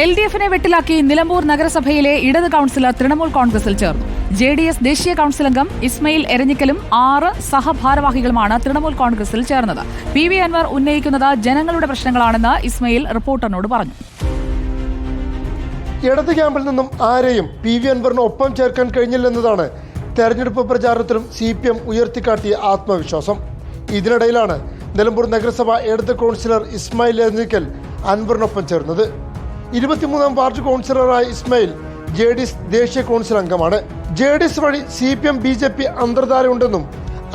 L D എഫിനെ വെട്ടിലാക്കി നിലമ്പൂർ നഗരസഭയിലെ ഇടത് കൌൺസിലർ തൃണമൂൽ കോൺഗ്രസിൽ ചേർന്നു. ജെ ഡി എസ് ദേശീയ കൌൺസിൽ അംഗം ഇസ്മയിൽ എരഞ്ഞിക്കലും ആറ് സഹഭാരവാഹികളുമാണ് തൃണമൂൽ കോൺഗ്രസിൽ ചേർന്നത്. പി വി അൻവർ ഉന്നയിക്കുന്നത് ജനങ്ങളുടെ പ്രശ്നങ്ങളാണെന്ന് ഇസ്മയിൽ റിപ്പോർട്ടറിനോട് പറഞ്ഞു. ഇടത് ക്യാമ്പിൽ നിന്നും ആരെയും പി വി അൻവറിന് ഒപ്പം ചേർക്കാൻ കഴിഞ്ഞില്ലെന്നതാണ് തെരഞ്ഞെടുപ്പ് പ്രചാരണത്തിലും സി പി എം ഉയർത്തിക്കാട്ടിയ ആത്മവിശ്വാസം. ഇതിനിടയിലാണ് നിലമ്പൂർ നഗരസഭ ഇടത് കൗൺസിലർ ഇസ്മായിൽ എരഞ്ഞിക്കൽ അൻവറിനൊപ്പം ചേർന്നത്. ഇരുപത്തിമൂന്നാം വാർഡ് കൗൺസിലറായ ഇസ്മയിൽ ജെ ഡി എസ് ദേശീയ കൗൺസിൽ അംഗമാണ്. ജെ ഡി എസ് വഴി C P M B J P അന്തർധാരയുണ്ടെന്നും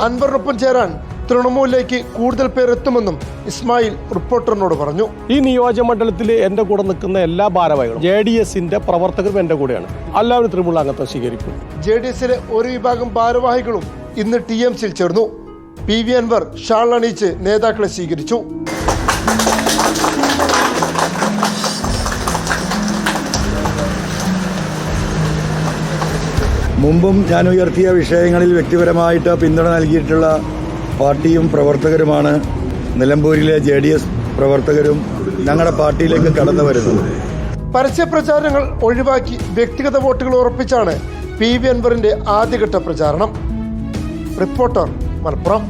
അൻവറിനൊപ്പം ചേരാൻ തൃണമൂലിലേക്ക് കൂടുതൽ പേർ എത്തുമെന്നും ഇസ്മായിൽ റിപ്പോർട്ടറിനോട് പറഞ്ഞു. ഈ നിയോജകമണ്ഡലത്തിൽ എന്റെ കൂടെ നിൽക്കുന്ന എല്ലാ ഭാരവാഹികളും ജെ ഡി എസിന്റെ പ്രവർത്തകരും എന്റെ കൂടെയാണ്. എല്ലാവരും തൃണമൂൽ അംഗത്വം സ്വീകരിക്കും. ജെ ഡി എസിലെ ഒരു വിഭാഗം ഭാരവാഹികളും ഇന്ന് ടി എം സിയിൽ ചേർന്നു. പി വി അൻവർ ഷാൾ അണിയിച്ച് നേതാക്കളെ സ്വീകരിച്ചു. മുമ്പും ഞാൻ ഉയർത്തിയ വിഷയങ്ങളിൽ വ്യക്തിപരമായിട്ട് പിന്തുണ നൽകിയിട്ടുള്ള പാർട്ടിയും പ്രവർത്തകരുമാണ്. നിലമ്പൂരിലെ ജെ ഡി എസ് പ്രവർത്തകരും ഞങ്ങളുടെ പാർട്ടിയിലേക്ക് കടന്നു വരുന്നത്. പരസ്യപ്രചാരണങ്ങൾ ഒഴിവാക്കി വ്യക്തിഗത വോട്ടുകൾ ഉറപ്പിച്ചാണ് പി വി അൻവറിന്റെ ആദ്യഘട്ട പ്രചാരണം. റിപ്പോർട്ടർ മലപ്പുറം.